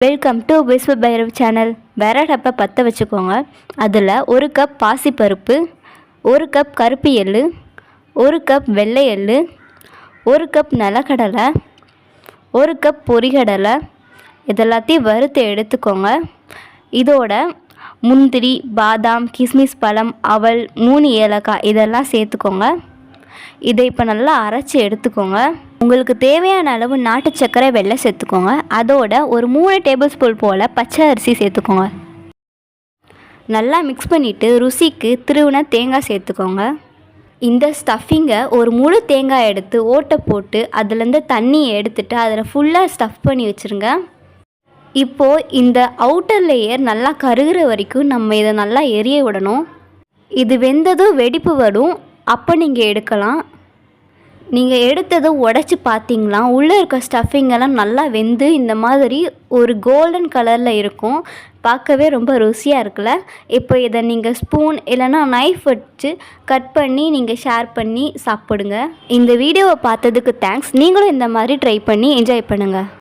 Welcome to Vishwa Bhairav channel விறகப்பை பற்ற வச்சுக்கோங்க. அதில் ஒரு கப் பாசிப்பருப்பு ஒரு கப் கருப்பு எள்ளு ஒரு கப் வெள்ளை எள்ளு ஒரு கப் நிலக்கடலை ஒரு கப் பொரிகடலை இதெல்லாத்தையும் வறுத்து எடுத்துக்கோங்க. இதோட முந்திரி பாதாம் கிஸ்மிஸ் பழம் அவல் மூணு ஏலக்காய் இதெல்லாம் சேர்த்துக்கோங்க. இதை இப்போ நல்லா அரைச்சி எடுத்துக்கோங்க. உங்களுக்கு தேவையான அளவு நாட்டு சர்க்கரை வெள்ளை சேர்த்துக்கோங்க. அதோட ஒரு மூணு டேபிள் ஸ்பூன் போல் பச்சை அரிசி சேர்த்துக்கோங்க. நல்லா மிக்ஸ் பண்ணிவிட்டு ருசிக்கு திருவின தேங்காய் சேர்த்துக்கோங்க. இந்த ஸ்டஃபிங்கை ஒரு முழு தேங்காய் எடுத்து ஓட்டை போட்டு அதுலேருந்து தண்ணியை எடுத்துட்டு அதில் ஃபுல்லாக ஸ்டஃப் பண்ணி வச்சுருங்க. இப்போது இந்த அவுட்டர் லேயர் நல்லா கருகிற வரைக்கும் நம்ம இதை நல்லா எரிய விடணும். இது வெந்ததும் வெடிப்பு வரும். அப்போ நீங்கள் எடுக்கலாம். நீங்கள் எடுத்ததும் உடச்சி பார்த்தீங்களா? உள்ளே இருக்க ஸ்டஃபிங்கெல்லாம் நல்லா வெந்து இந்த மாதிரி ஒரு கோல்டன் கலரில் இருக்கும். பார்க்கவே ரொம்ப ருசியாக இருக்குல்ல? இப்போ இதை நீங்கள் ஸ்பூன் இல்லைன்னா நைஃப் வச்சு கட் பண்ணி நீங்கள் ஷேர் பண்ணி சாப்பிடுங்க. இந்த வீடியோவை பார்த்ததுக்கு தேங்க்ஸ் நீங்களும் இந்த மாதிரி ட்ரை பண்ணி என்ஜாய் பண்ணுங்கள்